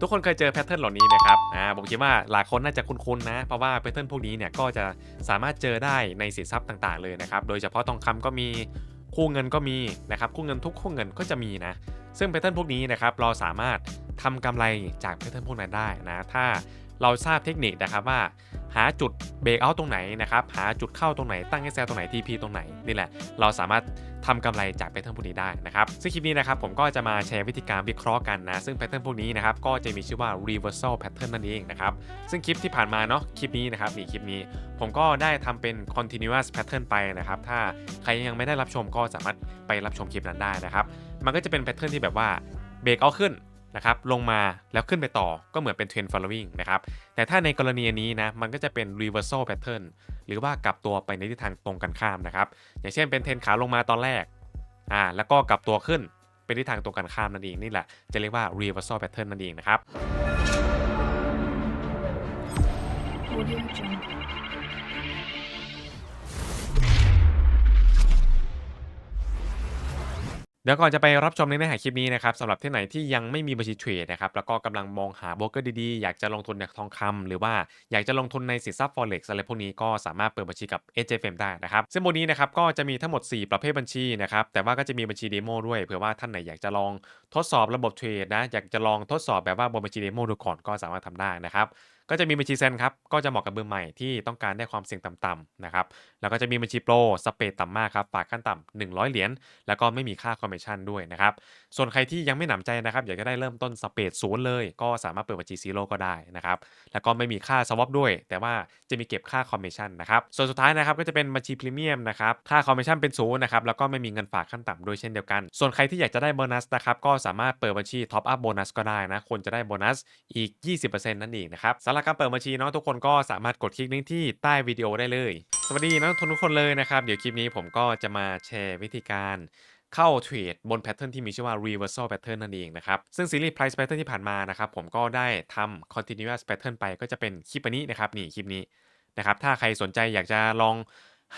ทุกคนเคยเจอแพทเทิร์นเหล่านี้นะครับอ่าผมคิดว่าหลายคนน่าจะคุ้นๆนะ เพราะว่าแพทเทิร์นพวกนี้เนี่ยก็จะสามารถเจอได้ในสินทรัพย์ต่างๆเลยนะครับ โดยเฉพาะทองคำก็มีคู่เงินก็มีนะครับคู่เงินทุกคู่เงินก็จะมีนะ ซึ่งแพทเทิร์นพวกนี้นะครับเราสามารถทำกำไรจากแพทเทิร์นพวกนั้นได้นะ ถ้า เราทราบเทคนิคนะครับว่า หาจุดเบรกเอาตรงไหนนะครับหาจุดเข้าตรงไหนตั้ง SL ตรงไหน TP ตรงไหนนี่แหละเราสามารถทำกำไรจากแพทเทิร์นพวกนี้ได้นะครับซึ่งคลิปนี้นะครับผมก็จะมาแชร์วิธีการวิเคราะห์กันนะ ซึ่งแพทเทิร์นพวกนี้นะครับก็จะมีชื่อว่า reversal pattern นั่นเองนะครับซึ่งคลิปที่ผ่านมาเนาะคลิปนี้นะครับนี่คลิปนี้ ผมก็ได้ทำเป็น continuous pattern ไปนะครับถ้าใครยังไม่ได้รับชมก็สามารถไปรับชมคลิปนั้นได้นะครับมันก็จะเป็นแพทเทิร์นที่แบบว่าเบรกเอาขึ้น นะครับลงมาแล้วขึ้นไปต่อก็เหมือนเป็น trend following นะครับแต่ถ้าในกรณีนี้นะมันก็จะเป็น reversal pattern หรือว่ากลับตัวไปในทิศทางตรงกันข้ามนะครับอย่างเช่นเป็นเทรนขาลงมาตอนแรกอ่าแล้วก็กลับตัวขึ้นเป็นทิศทางตรงกันข้ามนั่นเองนี่แหละจะเรียกว่า reversal pattern นั่นเองนะครับ เดี๋ยวก่อนจะไปรับชมในเนื้อหาคลิปนี้นะครับสำหรับที่ไหนที่ยังไม่มีบัญชีเทรดนะครับแล้วก็กำลังมองหาโบรกเกอร์ดีๆ อยากจะลงทุนในทองคำหรือว่าอยากจะลงทุนในสินทรัพย์ forex อะไรพวกนี้ก็สามารถเปิดบัญชีกับ HFM ได้นะครับซึ่งบนนี้นะครับก็จะมีทั้งหมด 4 ประเภทบัญชีนะครับแต่ว่าก็จะมีบัญชีเดโมด้วยเผื่อว่าท่านไหนอยากจะลองทดสอบระบบเทรดนะอยากจะลองทดสอบแบบว่าบนบัญชีเดโมดูก่อนก็สามารถทำได้นะครับ ก็จะมีบัญชีเซนครับก็จะเหมาะกับมือใหม่ที่ต้องการได้ความเสี่ยงต่ำๆนะครับแล้วก็จะมีบัญชีโปรสเปดต่ำมากครับฝากขั้นต่ำ100 เหรียญแล้วก็ไม่มีค่าคอมมิชชั่นด้วยนะครับส่วนใครที่ยังไม่หนำใจนะครับอยากจะได้เริ่มต้นสเปดศูนย์เลย ก็สามารถเปิดบัญชีซีโร่ก็ได้นะครับแล้วก็ไม่มีค่าสวอปด้วย แต่ว่าจะมีเก็บค่าคอมมิชชั่นนะครับส่วนสุดท้ายนะครับก็จะเป็นบัญชีพรีเมียมนะครับค่าคอมมิชชั่นเป็นศูนย์นะครับแล้วก็ไม่มีเงินฝากขั้นต่ำด้วยเช่นเดียวกัน ส่วนใครที่อยากจะได้โบนัสนะครับก็สามารถเปิดบัญชีท็อปอัพโบนัสก็ได้นะคนจะได้โบนัสอีก 20%นั่นเองนะครับสำหรับการเปิดบัญชีเนาะทุกคนก็สามารถกดคลิกลิงก์ที่ใต้วิดีโอได้เลย สวัสดีนักลงทุนทุกคนเลยนะครับ เดี๋ยวคลิปนี้ผมก็จะมาแชร์วิธีการเข้าเทรดบนแพทเทิร์นที่มีชื่อว่า reversal pattern นั่นเองนะครับ ซึ่งซีรีส์ price pattern ที่ผ่านมานะครับ ผมก็ได้ทำ continuous pattern ไปก็จะเป็นคลิปนี้นะครับ นี่คลิปนี้นะครับ ถ้าใครสนใจอยากจะลอง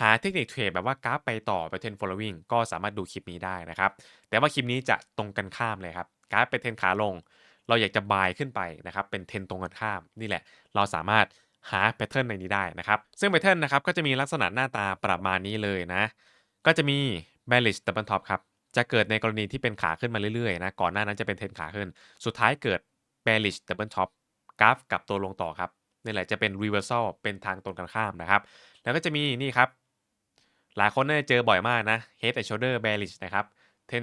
หาเทคนิคเทรดแบบว่ากราฟไปต่อ pattern following ก็สามารถดูคลิปนี้ได้นะครับ แต่ว่าคลิปนี้จะตรงกันข้ามเลยครับ กราฟเป็นเทรนขาลง เราอยากจะบายขึ้นไปนะครับเป็นเทนตรงกันข้ามนี่แหละ เราสามารถหาแพทเทิร์นในนี้ได้นะครับซึ่งแพทเทิร์นนะครับก็จะมีลักษณะหน้าตาประมาณนี้เลยนะ ก็จะมี bearish double top ครับจะเกิดในกรณีที่เป็นขาขึ้นมาเรื่อยๆนะก่อนหน้านั้นจะเป็นเทนขาขึ้น สุดท้ายเกิด bearish double top กราฟกับตัวลงต่อครับนี่แหละจะเป็น reversal เป็นทางตรงกันข้ามนะครับ แล้วก็จะมีนี่ครับ หลายคนน่าจะเจอบ่อยมากนะ head and shoulder bearish นะครับเทน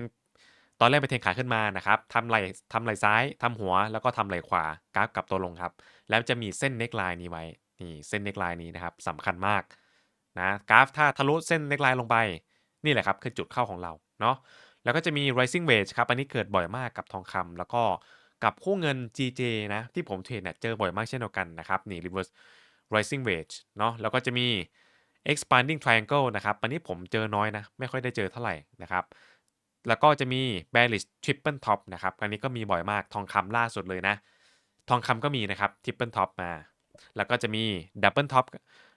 ตอนแรกเป็นเทรนขาขึ้นมานะครับทำไหล่ทำไหล่ซ้ายทำหัวแล้วก็ทำไหล่ขวากราฟกลับตัวลงครับ แล้วจะมีเส้นเน็กไลน์นี้ไว้นี่เส้นเน็กไลน์นี้นะครับสำคัญมากนะกราฟถ้าทะลุเส้นเน็กไลน์ลงไป นี่แหละครับคือจุดเข้าของเราเนาะแล้วก็จะมี rising wedge ครับ อันนี้เกิดบ่อยมากกับทองคำแล้วก็กับคู่เงิน GJ นะ ที่ผมเทรดเนี่ยเจอบ่อยมากเช่นเดียวกันนะครับ นี่ reverse rising wedge เนาะแล้วก็จะมี expanding triangle นะครับ อันนี้ผมเจอน้อยนะ ไม่ค่อยได้เจอเท่าไหร่นะครับ แล้วก็จะมี bearish triple top นะครับ อันนี้ก็มีบ่อยมากทองคำล่าสุดเลยนะ ทองคำก็มีนะครับ triple top มา แล้วก็จะมี double top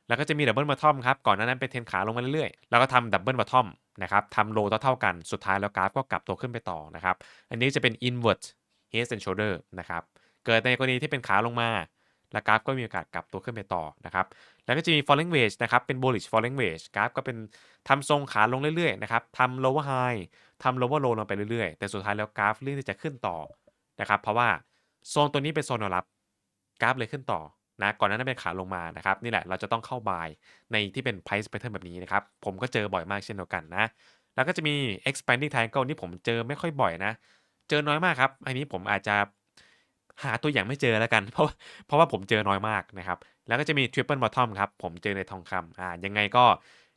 แล้วก็จะมี double bottom ครับ ก่อนหน้านั้นเป็นเทนขาลงมาเรื่อยๆ แล้วก็ทำ double bottom นะครับทำโลเท่าๆกัน สุดท้ายแล้วกราฟก็กลับตัวขึ้นไปต่อนะครับ อันนี้จะเป็น invert head and shoulder นะครับ เกิดในกรณีที่เป็นขาลงมา แล้วกราฟก็มีโอกาสกลับตัวขึ้นไปต่อนะครับ แล้วก็จะมี falling wedge นะครับ เป็น bullish falling wedge กราฟก็เป็นทำทรงขาลงเรื่อยๆนะครับทำ lower high ทำ lower low ลงไปเรื่อยๆ แต่สุดท้ายแล้วกราฟเรื่องที่จะขึ้นต่อนะครับ เพราะว่าโซนตัวนี้เป็นโซนรับ กราฟเลยขึ้นต่อนะ ก่อนหน้านั้นเป็นขาลงมานะครับ นี่แหละเราจะต้องเข้าบายในที่เป็น price pattern แบบนี้นะครับ ผมก็เจอบ่อยมากเช่นเดียวกันนะ แล้วก็จะมี expanding triangle นี่ผมเจอไม่ค่อยบ่อยนะ เจอน้อยมากครับ อันนี้ผมอาจจะ หาตัวอย่างไม่เจอแล้วกัน เพราะเพราะว่าผมเจอน้อยมากนะครับ แล้วก็จะมี triple bottom ครับ ผมเจอในทองคำอ่ายังไงก็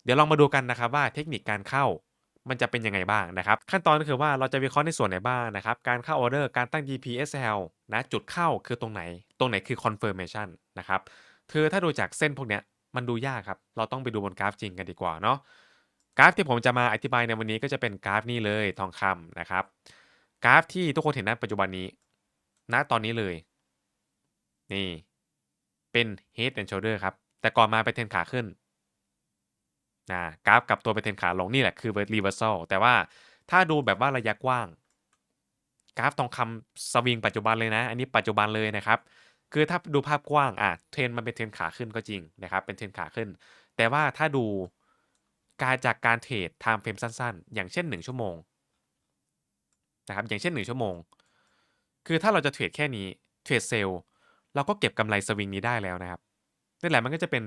เดี๋ยวลองมาดูกันนะครับว่าเทคนิคการเข้ามันจะเป็นยังไงบ้างนะครับ ขั้นตอนก็คือว่าเราจะวิเคราะห์ในส่วนไหนบ้างนะครับ การเข้าออเดอร์การตั้ง GPSL นะจุดเข้าคือตรงไหน ตรงไหนคือ confirmation นะครับคือถ้าดูจากเส้นพวกเนี้ยมันดูยากครับ เราต้องไปดูบนกราฟจริงกันดีกว่าเนาะกราฟที่ผมจะมาอธิบายในวันนี้ก็จะเป็นกราฟนี้เลยทองคำนะครับกราฟที่ทุกคนเห็นณปัจจุบันนี้ ณตอนนี้เลย นี่ เป็น head and shoulder ครับ แต่ก่อนมาเป็นเทนขาขึ้นนะกราฟกลับตัวเป็นเทนขาลงนี่แหละคือ reversal แต่ว่าถ้าดูแบบว่าระยะกว้าง กราฟทองคำสวิงปัจจุบันเลยนะ อันนี้ปัจจุบันเลยนะครับ คือถ้าดูภาพกว้างอะเทรนมันเป็นเทรนขาขึ้นก็จริงนะครับ เป็นเทรนขาขึ้น แต่ว่าถ้าดูการจากการเทรดไทม์เฟรมสั้นๆ อย่างเช่น 1 ชั่วโมงนะครับอย่างเช่น 1 ชั่วโมง คือถ้าเราจะเทรดแค่นี้เทรดเซลล์เราก็เก็บกำไรสวิงนี้ได้แล้วนะครับนั่แหละมันก็จะเป็น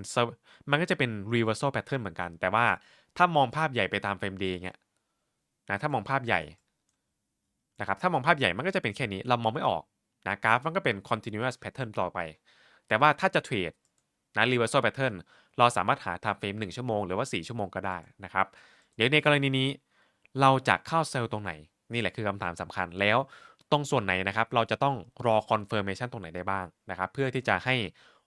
มันก็จะเป็น reversal pattern เหมือนกัน แต่ว่าถ้ามองภาพใหญ่ไปตามเฟรมเดย์เงี้ยนะถ้ามองภาพใหญ่นะครับถ้ามองภาพใหญ่มันก็จะเป็นแค่นี้เรามองไม่ออกนะกราฟมันก็เป็น continuous pattern ต่อไป แต่ว่าถ้าจะเทรดนะ reversal pattern เราสามารถหา time frame 1 ชั่วโมงหรือว่า 4 ชั่วโมงก็ได้นะครับ เดี๋ยวในกรณีนี้เราจะเข้าเซลล์ตรงไหน นี่แหละคือคำถามสำคัญแล้ว รงส่วนไหนนะครับ เราจะต้องรอ confirmation ตรงไหนได้บ้างนะครับ เพื่อที่จะให้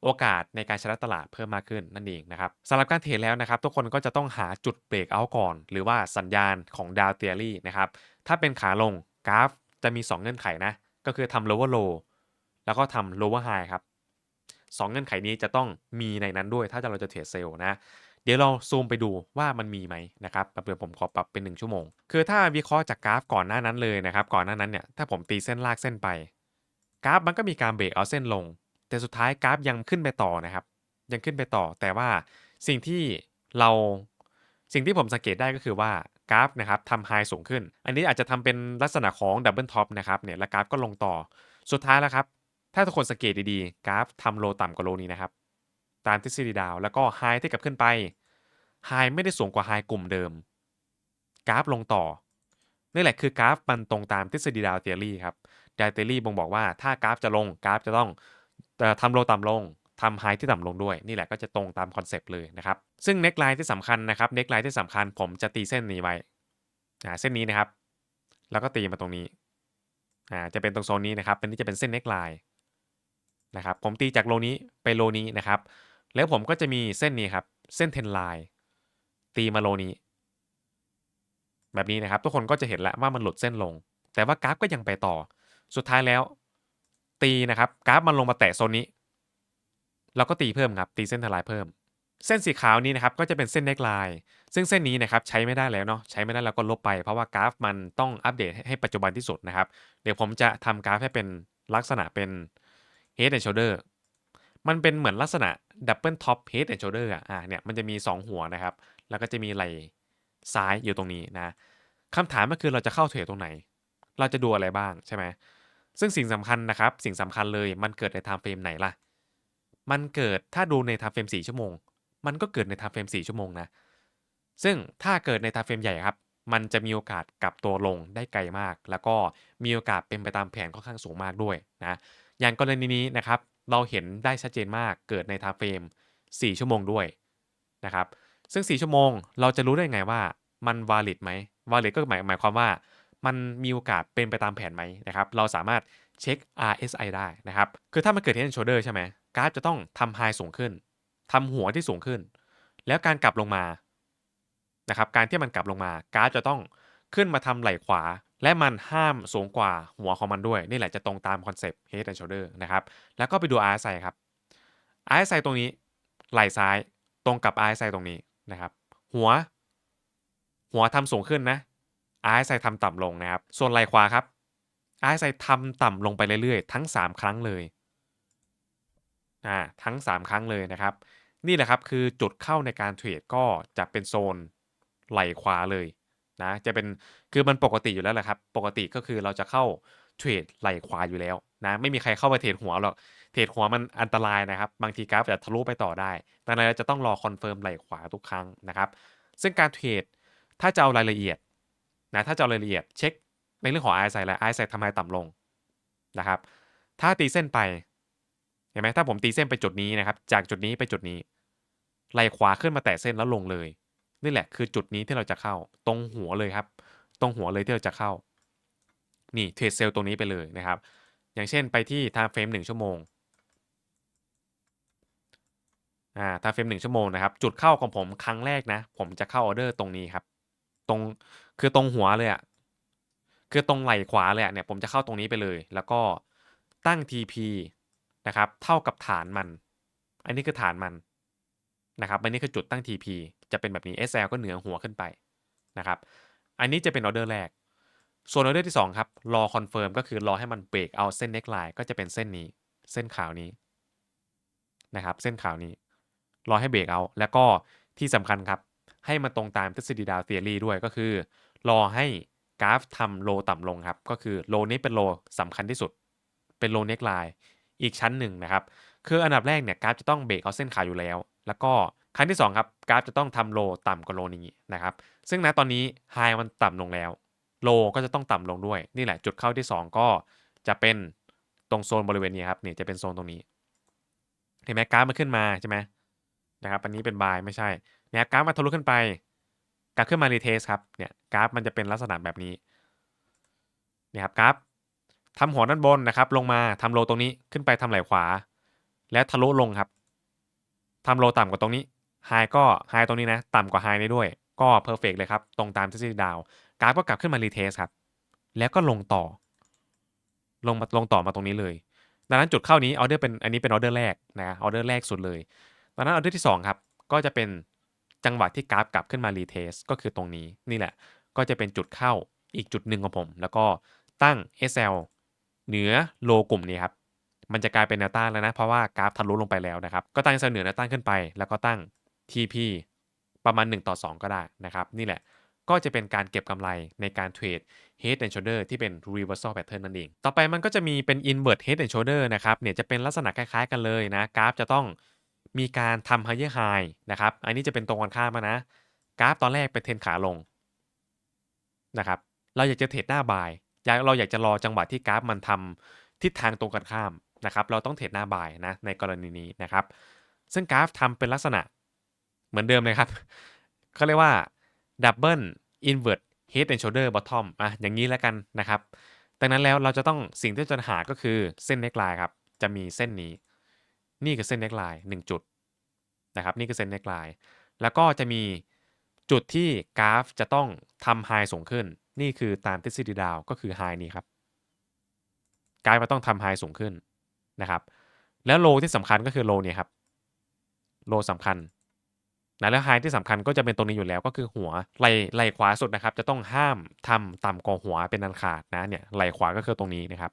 โอกาสในการชนะตลาดเพิ่มมากขึ้นนั่นเองนะครับสำหรับการเทรดแล้วนะครับ ทุกคนก็จะต้องหาจุดเบรกเอาก่อน หรือว่าสัญญาณของดาวเทียรี่นะครับ ถ้าเป็นขาลงกราฟจะมี 2 เงื่อนไขนะ ก็คือทำ lower low แล้วก็ทำ lower high ครับสองเงื่อนไขนี้จะต้องมีในนั้นด้วย ถ้าเราจะเทรดเซลล์นะ เดี๋ยวเราซูมไปดูว่ามันมีไหมนะครับแบบเดี๋ยวผมขอปรับเป็น 1 ชั่วโมง คือถ้าวิเคราะห์จากกราฟก่อนหน้านั้นเลยนะครับ ก่อนหน้านั้นเนี่ยถ้าผมตีเส้นลากเส้นไป กราฟมันก็มีการเบรกเอาเส้นลง แต่สุดท้ายกราฟยังขึ้นไปต่อนะครับ ยังขึ้นไปต่อ แต่ว่าสิ่งที่เราสิ่งที่ผมสังเกตได้ก็คือว่ากราฟนะครับทำไฮสูงขึ้น อันนี้อาจจะทำเป็นลักษณะของดับเบิลท็อปนะครับเนี่ยแล้วกราฟก็ลงต่อ สุดท้ายแล้วครับ ถ้าทุกคนสังเกตดีๆ กราฟทำโลต่ำกว่าโลนี้นะครับ ตามทฤษฎีดาว แล้วก็ไฮที่กับขึ้นไปไฮไม่ได้สูงกว่าไฮกลุ่มเดิม กราฟลงต่อ นี่แหละคือกราฟมันตรงตามทฤษฎีดาวเทอรี่ครับดาวเทอรี่บ่งบอกว่าถ้ากราฟจะลงกราฟจะต้องทำโลต่ำลงทำไฮที่ต่ำลงด้วย นี่แหละก็จะตรงตามคอนเซปต์เลยนะครับซึ่งเน็กไลน์ที่สำคัญนะครับเน็กไลน์ที่สำคัญผมจะตีเส้นนี้ไว้เส้นนี้นะครับ แล้วก็ตีมาตรงนี้จะเป็นตรงโซนนี้นะครับเป็นนี่จะเป็นเส้นเน็กไลน์นะครับผมตีจากโลนี้ไปโลนี้นะครับ แล้วผมก็จะมีเส้นนี้ครับ เส้นเทนไลน์ตีมาโลนี้ แบบนี้นะครับ ทุกคนก็จะเห็นแล้วว่ามันหลุดเส้นลง แต่ว่ากราฟก็ยังไปต่อ สุดท้ายแล้ว ตีนะครับกราฟมันลงมาแตะโซนนี้เราก็ตีเพิ่มครับตีเส้นเทนไลน์เพิ่ม เส้นสีขาวนี้นะครับก็จะเป็นเส้นเน็กไลน์ซึ่งเส้นนี้นะครับใช้ไม่ได้แล้วเนาะใช้ไม่ได้แล้วก็ลบไป เพราะว่ากราฟมันต้องอัปเดตให้ปัจจุบันที่สุดนะครับ เดี๋ยวผมจะทำกราฟให้เป็นลักษณะเป็น head and shoulder มันเป็นเหมือนลักษณะ double top head and shoulder อะอ่าเนี่ยมันจะมี 2 หัวนะครับ แล้วก็จะมีไหล่ซ้ายอยู่ตรงนี้นะคำถามก็คือเราจะเข้าเทรดตรงไหน เราจะดูอะไรบ้างใช่ไหมซึ่งสิ่งสำคัญนะครับ สิ่งสำคัญเลยมันเกิดใน time frame ไหนล่ะ มันเกิดถ้าดูใน time frame 4ชั่วโมง มันก็เกิดใน time frame 4ชั่วโมงนะ ซึ่งถ้าเกิดใน time frame ใหญ่ครับ มันจะมีโอกาสกลับตัวลงได้ไกลมาก แล้วก็มีโอกาสเป็นไปตามแผนค่อนข้างสูงมากด้วยนะ อย่างกรณีนี้นะครับ เราเห็นได้ชัดเจนมากเกิดใน time frame 4ชั่วโมงด้วยนะครับ ซึ่ง 4 ชั่วโมงเราจะรู้ได้ไงว่ามัน valid ไหม valid ก็หมายหมายความว่า มันมีโอกาสเป็นไปตามแผนไหมนะครับ เราสามารถเช็ค RSI ได้นะครับ คือถ้ามันเกิด head and shoulder ใช่ไหมกราฟจะต้องทำ high สูงขึ้นทำหัวที่สูงขึ้น แล้วการกลับลงมานะครับ การที่มันกลับลงมากราฟจะต้องขึ้นมาทำไหล่ขวา และมันห้ามสูงกว่าหัวของมันด้วย นี่แหละจะตรงตามคอนเซปต์ head and shoulder นะครับ แล้วก็ไปดู RSI ครับ RSI ตรงนี้ไหล่ซ้ายตรงกับ RSI ตรงนี้นะครับ หัว หัวทำสูงขึ้นนะ RSI ทำต่ำลงนะครับ ส่วนไหล่ขวาครับ RSI ทำต่ำลงไปเรื่อยๆ ทั้ง 3 ครั้งเลยอ่าทั้ง 3 ครั้งเลยนะครับ นี่แหละครับคือจุดเข้าในการเทรดก็จะเป็นโซนไหล่ขวาเลย นะจะเป็นคือมันปกติอยู่แล้วแหละครับ ปกติก็คือเราจะเข้าเทรดไหลขวาอยู่แล้วนะไม่มีใครเข้าไปเทรดหัวหรอกเทรดหัวมันอันตรายนะครับ บางทีกราฟจะทะลุไปต่อได้ดังนั้นเราจะต้องรอคอนเฟิร์มไหลขวาทุกครั้งนะครับ ซึ่งการเทรดถ้าจะเอารายละเอียดนะถ้าจะเอารายละเอียดเช็คในเรื่องของ RSI และ RSI ทำไมต่ำลงนะครับ ถ้าตีเส้นไปเห็นไหมถ้าผมตีเส้นไปจุดนี้นะครับ จากจุดนี้ไปจุดนี้ไหลขวาขึ้นมาแตะเส้นแล้วลงเลย นี่แหละคือจุดนี้ที่เราจะเข้าตรงหัวเลยครับ ตรงหัวเลยที่เราจะเข้า นี่เทรดเซลล์ตรงนี้ไปเลยนะครับ อย่างเช่นไปที่ time frame 1ชั่วโมงอ่า time frame 1ชั่วโมงนะครับ จุดเข้าของผมครั้งแรกนะ ผมจะเข้าออเดอร์ตรงนี้ครับ ตรงคือตรงหัวเลยอะคือตรงไหล่ขวาเลยอะเนี่ยผมจะเข้าตรงนี้ไปเลย แล้วก็ตั้ง TP นะครับ เท่ากับฐานมัน อันนี้คือฐานมันนะครับ อันนี้คือจุดตั้ง TP จะเป็นแบบนี้ SL ก็เหนือหัวขึ้นไปนะครับอันนี้จะเป็นออเดอร์แรก ส่วนออเดอร์ที่สองครับรอคอนเฟิร์มก็คือรอให้มันเบรกเอาเส้นเน็กไลน์ก็จะเป็นเส้นนี้เส้นขาวนี้นะครับเส้นขาวนี้ รอให้เบรกเอาแล้วก็ที่สำคัญครับ ให้มันตรงตามทฤษฎีดาวเทียรีด้วยก็คือ รอให้กราฟทำโลต่ำลงครับ ก็คือโลนี้เป็นโลสำคัญที่สุด เป็นโลเน็กไลน์อีกชั้นหนึ่งนะครับ คืออันดับแรกเนี่ยกราฟจะต้องเบรกเอาเส้นขาวอยู่แล้ว แล้วก็ ครั้งที่สองครับกราฟจะต้องทำโลต่ำกว่าโลนี้นะครับ ซึ่งณตอนนี้ไฮมันต่ำลงแล้ว โลก็จะต้องต่ำลงด้วย นี่แหละจุดเข้าที่ 2 ก็จะเป็นตรงโซนบริเวณนี้ครับนี่จะเป็นโซนตรงนี้ เห็นไหมกราฟมันขึ้นมาใช่ไหมนะครับอันนี้เป็นบายไม่ใช่เนี่ยกราฟมาทะลุขึ้นไปกราฟขึ้นมารีเทสครับเนี่ยกราฟมันจะเป็นลักษณะแบบนี้นี่ครับกราฟทำหัวด้านบนนะครับ ลงมาทำโลตรงนี้ขึ้นไปทำไหล่ขวา แล้วทะลุลงครับทำโลต่ำกว่าตรงนี้ ไฮก็ไฮตรงนี้นะต่ำกว่าไฮนี้ด้วย ก็เพอร์เฟกเลยครับ ตรงตามทฤษฎีดาวกราฟก็กลับขึ้นมารีเทสครับ แล้วก็ลงต่อ ลงมาลงต่อมาตรงนี้เลย ดังนั้นจุดเข้านี้ออเดอร์เป็นอันนี้เป็นออเดอร์แรกนะออเดอร์แรกสุดเลยดังนั้นออเดอร์ที่สองครับก็จะเป็นจังหวะที่กราฟกลับขึ้นมารีเทสก็คือตรงนี้นี่แหละ ก็จะเป็นจุดเข้าอีกจุดหนึ่งของผม แล้วก็ตั้ง SL เหนือโลกลุ่มนี้ครับมันจะกลายเป็นแนวต้านแล้วนะ เพราะว่ากราฟทะลุลงไปแล้วนะครับ ก็ตั้ง SL เหนือแนวต้านขึ้นไป แล้วก็ตั้ง TP ประมาณ 1 ต่อ 2 ก็ได้นะครับ นี่แหละก็จะเป็นการเก็บกำไรในการเทรด Head and Shoulder ที่เป็น Reversal Pattern นั่นเอง ต่อไปมันก็จะมีเป็น Invert Head and Shoulder นะครับเนี่ยจะเป็นลักษณะคล้ายๆกันเลยนะกราฟจะต้องมีการทำ Higher High นะครับ อันนี้จะเป็นตรงกันข้ามนะ กราฟตอนแรกเป็นเทรนขาลงนะครับ เราอยากจะเทรดหน้าบายอยากเราอยากจะรอจังหวะที่กราฟมันทำทิศทางตรงกันข้ามนะครับ เราต้องเทรดหน้าบายนะในกรณีนี้นะครับ ซึ่งกราฟทำเป็นลักษณะ เหมือนเดิมเลยครับเขาเรียกว่า Double Invert Head and Shoulder Bottom อะอย่างนี้แล้วกันนะครับ ดังนั้นแล้วเราจะต้องสิ่งที่จะหาก็คือเส้นเน็กไลน์ครับ จะมีเส้นนี้ นี่คือเส้นเน็กไลน์หนึ่งจุดนะครับ นี่คือเส้นเน็กไลน์แล้วก็จะมีจุดที่กราฟจะต้องทำไฮสูงขึ้น นี่คือตามทฤษฎีดาวก็คือไฮนี้ครับกราฟมันต้องทำไฮสูงขึ้นนะครับ แล้วโลที่สำคัญก็คือโลเนี่ยครับ โลสำคัญ นะแล้วไฮที่สำคัญก็จะเป็นตรงนี้อยู่แล้วก็คือหัวไหลไหลขวาสุดนะครับ จะต้องห้ามทำต่ำกว่าหัวเป็นอันขาดนะเนี่ยไหลขวาก็คือตรงนี้นะครับ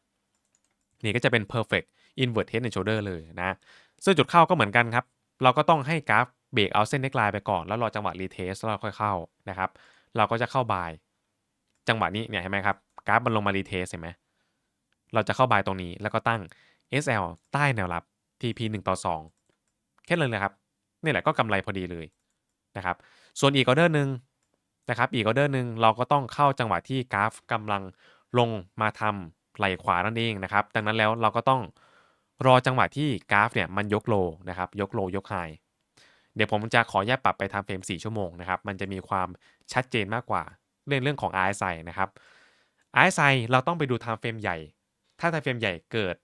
นี่ก็จะเป็น perfect invert head and shoulder เลยนะซึ่งจุดเข้าก็เหมือนกันครับ เราก็ต้องให้กราฟเบรกเอาเส้นเน็กไลน์ไปก่อนแล้วรอจังหวะรีเทสแล้วเราค่อยเข้านะครับ เราก็จะเข้าบาย จังหวะนี้เนี่ยเห็นไหมครับกราฟมันลงมารีเทสเห็นไหมเราจะเข้าบายตรงนี้แล้วก็ตั้ง SL ใต้แนวรับ TP 1ต่อ2แค่เลยเลยครับ นี่แหละก็กำไรพอดีเลยนะครับส่วนอีกออเดอร์หนึ่งนะครับอีกออเดอร์หนึ่งเราก็ต้องเข้าจังหวะที่กราฟกำลังลงมาทำไหลขวานั่นเองนะครับดังนั้นแล้วเราก็ต้องรอจังหวะที่กราฟเนี่ยมันยกโลนะครับยกโลยกไฮเดี๋ยวผมจะขอแยกปรับไปทำเฟรม 4 ชั่วโมงนะครับ มันจะมีความชัดเจนมากกว่าเรื่องเรื่องของ RSI นะครับ RSI เราต้องไปดูทม์เฟรมใหญ่ ถ้าทม์เฟรมใหญ่เกิด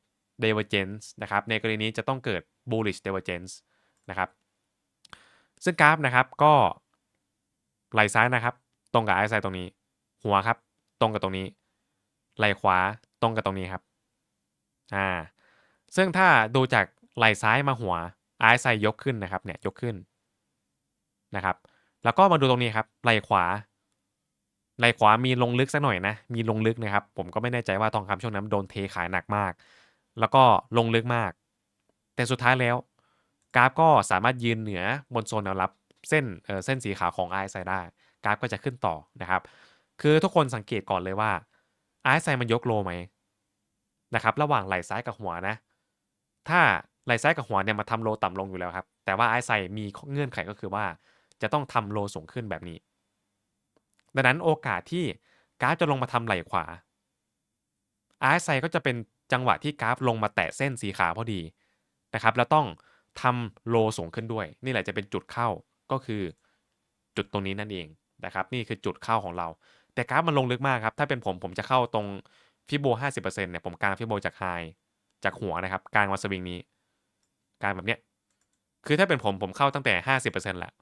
divergence นะครับ ในกรณีนี้จะต้องเกิด bullish divergence นะครับ ซึ่งกราฟนะครับก็ไหลซ้ายนะครับ ตรงกับ RSI ตรงนี้ หัวครับ ตรงกับตรงนี้ ไหลขวาตรงกับตรงนี้ครับอ่าซึ่งถ้าดูจากไหลซ้ายมาหัว RSI ยกขึ้นนะครับเนี่ยยกขึ้นนะครับ แล้วก็มาดูตรงนี้ครับไหลขวาไหลขวามีลงลึกสักหน่อยนะ มีลงลึกนะครับ ผมก็ไม่แน่ใจว่าทองคำช่วงนั้นโดนเทขายหนักมาก แล้วก็ลงลึกมาก แต่สุดท้ายแล้ว กราฟก็สามารถยืนเหนือบนโซนแนวรับเส้นเเส้นสีขาวของ RSI ได้ กราฟก็จะขึ้นต่อนะครับ คือทุกคนสังเกตก่อนเลยว่า RSI มันยกโลไหมนะครับระหว่างไหลซ้ายกับหัวนะ ถ้าไหลซ้ายกับหัวเนี่ยมาทำโลต่ำลงอยู่แล้วครับ แต่ว่า RSI มีเงื่อนไขก็คือว่า จะต้องทำโลสูงขึ้นแบบนี้ ดังนั้นโอกาสที่กราฟจะลงมาทำไหลขวา RSI ก็จะเป็นจังหวะที่กราฟลงมาแตะเส้นสีขาวพอดีนะครับแล้วต้อง ทำโลสูงขึ้นด้วย นี่แหละจะเป็นจุดเข้าก็คือจุดตรงนี้นั่นเองนะครับ นี่คือจุดเข้าของเรา แต่กราฟมันลงลึกมากครับ ถ้าเป็นผมผมจะเข้าตรงฟิโบ 50%เนี่ยผมกางฟิโบจากไฮจากหัวนะครับกางมาสวิงนี้กางแบบเนี้ยคือถ้าเป็นผมผมเข้าตั้งแต่ 50%แหละ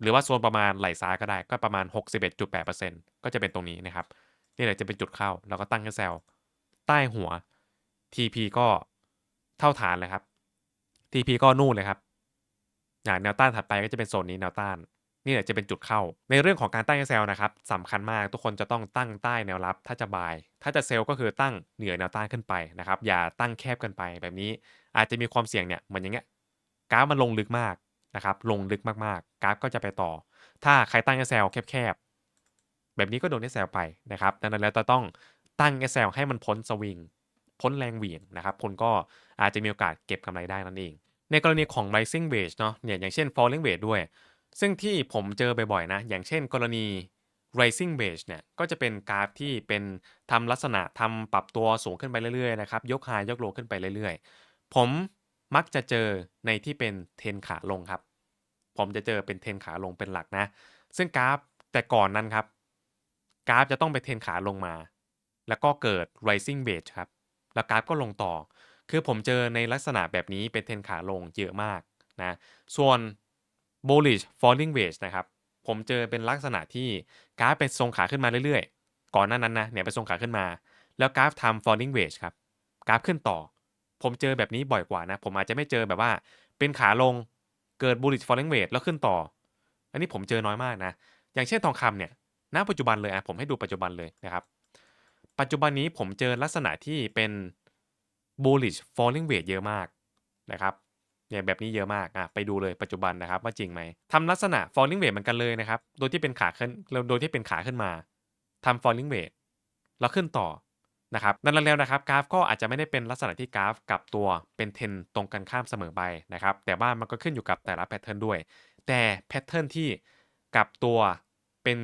หรือว่าโซนประมาณไหลซ้ายก็ได้ก็ประมาณ 61.8%ก็จะเป็นตรงนี้นะครับนี่แหละจะเป็นจุดเข้า แล้วก็ตั้งแค่เซลใต้หัว TP ก็เท่าฐานเลยครับ TP ก็นู่นเลยครับอ่าแนวต้านถัดไปก็จะเป็นโซนนี้แนวต้าน นี่แหละจะเป็นจุดเข้า ในเรื่องของการตั้ง SL นะครับสำคัญมากทุกคนจะต้องตั้งใต้แนวรับ ถ้าจะบาย ถ้าจะเซลก็คือตั้งเหนือแนวต้านขึ้นไปนะครับ อย่าตั้งแคบกินไปแบบนี้ อาจจะมีความเสี่ยงเนี่ยเหมือนอย่างเงี้ยกราฟมันลงลึกมากนะครับ ลงลึกมากๆ กราฟก็จะไปต่อ ถ้าใครตั้ง SL แคบๆแบบนี้ก็โดน SL ไปนะครับ ดังนั้นแล้วจะต้องตั้ง SL ให้มันพ้นสวิง พ้นแรงเหวี่ยงนะครับคนก็อาจจะมีโอกาสเก็บกำไรได้นั่นเอง ในกรณีของ rising wage เนาะเนี่ยอย่างเช่น falling wage ด้วย ซึ่งที่ผมเจอบ่อยๆนะ อย่างเช่นกรณี rising wage เนี่ยก็จะเป็นกราฟที่เป็นทำลักษณะทำปรับตัวสูงขึ้นไปเรื่อยๆนะครับยก high ยก low ขึ้นไปเรื่อยๆ ผมมักจะเจอในที่เป็นเทนขาลงครับ ผมจะเจอเป็นเทนขาลงเป็นหลักนะ ซึ่งกราฟแต่ก่อนนั้นครับ กราฟจะต้องไปเทนขาลงมา แล้วก็เกิด rising wage ครับ แล้วกราฟก็ลงต่อ คือผมเจอในลักษณะแบบนี้เป็นเทรนขาลงเยอะมากนะส่วน bullish falling wedge นะครับผมเจอเป็นลักษณะที่กราฟเป็นทรงขาขึ้นมาเรื่อยๆ ก่อนหน้านั้นนะเนี่ยเป็นทรงขาขึ้นมา แล้วกราฟทำ falling wedge ครับกราฟขึ้นต่อ ผมเจอแบบนี้บ่อยกว่านะ ผมอาจจะไม่เจอแบบว่าเป็นขาลงเกิด bullish falling wedge แล้วขึ้นต่อ อันนี้ผมเจอน้อยมากนะ อย่างเช่นทองคำเนี่ยณปัจจุบันเลยอะผมให้ดูปัจจุบันเลยนะครับ ปัจจุบันนี้ผมเจอลักษณะที่เป็น bullish falling wedge เยอะมากนะครับเนี่ยแบบนี้เยอะมากอะไปดูเลยปัจจุบันนะครับว่าจริงไหมทำลักษณะ falling wedge เหมือนกันเลยนะครับ โดยที่เป็นขาขึ้นโดยที่เป็นขาขึ้นมาทำ falling wedge แล้วขึ้นต่อนะครับนั่นแล้วนะครับกราฟก็อาจจะไม่ได้เป็นลักษณะที่กราฟกลับตัวเป็นเทนตรงกันข้ามเสมอไปนะครับ แต่ว่ามันก็ขึ้นอยู่กับแต่ละแพทเทิร์นด้วย แต่แพทเทิร์นที่กลับตัวเป็น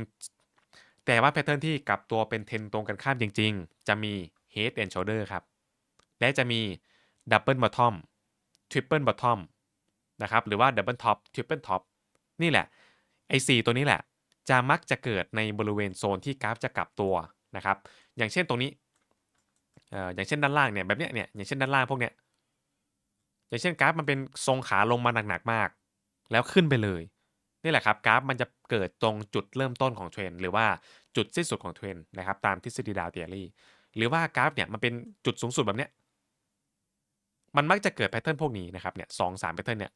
แต่ว่าแพทเทิร์นที่กลับตัวเป็นเทนตรงกันข้ามจริง ๆ จะมี head and shoulder ครับ และจะมี double bottom triple bottom นะครับ หรือว่า double top triple top นี่แหละ ไอ้4ตัวนี้แหละ จะมักจะเกิดในบริเวณโซนที่กราฟจะกลับตัวนะครับ อย่างเช่นตรงนี้ออย่างเช่นด้านล่างเนี่ย แบบเนี้ยเนี่ย อย่างเช่นด้านล่างพวกเนี้ย อย่างเช่นกราฟมันเป็นทรงขาลงมาหนักๆมาก แล้วขึ้นไปเลย นี่แหละครับกราฟมันจะเกิดตรงจุดเริ่มต้นของเทรนหรือว่าจุดสิ้นสุดของเทรนนะครับตามทฤษฎีดาวเทียรี่หรือว่ากราฟเนี่ยมันเป็นจุดสูงสุดแบบเนี้ยมันมักจะเกิดแพทเทิร์นพวกนี้นะครับเนี่ยสองสามแพทเทิร์นเนี่ย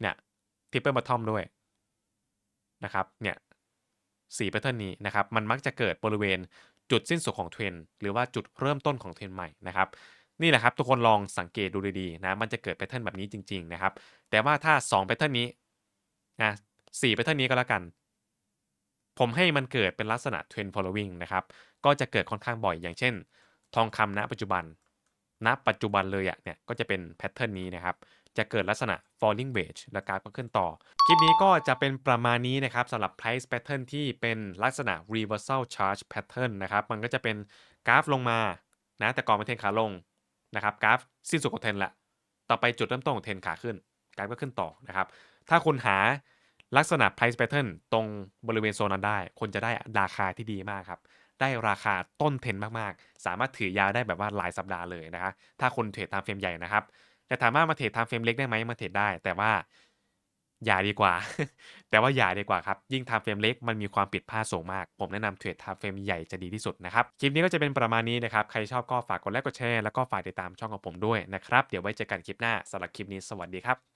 เนี่ยทิปเปิลบัตทอมด้วยนะครับเนี่ยสี่แพทเทิร์นนี้นะครับมันมักจะเกิดบริเวณจุดสิ้นสุดของเทรนหรือว่าจุดเริ่มต้นของเทรนใหม่นะครับนี่แหละครับทุกคนลองสังเกตดูดีๆนะมันจะเกิดแพทเทิร์นแบบนี้จริง ๆนะครับ แต่ว่าถ้า2แพทเทิร์นนี้นะ สี่แพทเทิร์นนี้ก็แล้วกัน ผมให้มันเกิดเป็นลักษณะ trend following นะครับ ก็จะเกิดค่อนข้างบ่อยอย่างเช่น ทองคำณปัจจุบัน ณ ปัจจุบันเลยอะเนี่ยก็จะเป็นแพทเทิร์นนี้นะครับ จะเกิดลักษณะ falling wedge แล้วกราฟก็ขึ้นต่อ คลิปนี้ก็จะเป็นประมาณนี้นะครับสำหรับ price pattern ที่เป็นลักษณะ reversal charge pattern นะครับ มันก็จะเป็นกราฟลงมานะแต่ก่อนเป็นเทรนขาลงนะครับกราฟสิ้นสุดของเทรนละต่อไปจุดเริ่มต้นของเทรนขาขึ้นกราฟก็ขึ้นต่อนะครับ ถ้าคุณหา ลักษณะ price pattern ตรงบริเวณโซนนั้นได้คุณจะได้ราคาที่ดีมากครับ ได้ราคาต้นเทนมากๆ สามารถถือยาวได้แบบว่าหลายสัปดาห์เลยนะครับถ้าคนเทรดตามเฟรมใหญ่นะครับ แต่ถามว่ามาเทรดตามเฟรมเล็กได้ไหมมาเทรดได้ แต่ว่าอย่าดีกว่า แต่ว่าอย่าดีกว่าครับ ยิ่งทำเฟรมเล็กมันมีความผิดพลาดสูงมาก ผมแนะนำเทรดทำเฟรมใหญ่จะดีที่สุดนะครับ คลิปนี้ก็จะเป็นประมาณนี้นะครับ ใครชอบก็ฝากกดไลค์กดแชร์แล้วก็ฝากติดตามช่องของผมด้วยนะครับ เดี๋ยวไว้เจอกันคลิปหน้าสำหรับคลิปนี้สวัสดีครับ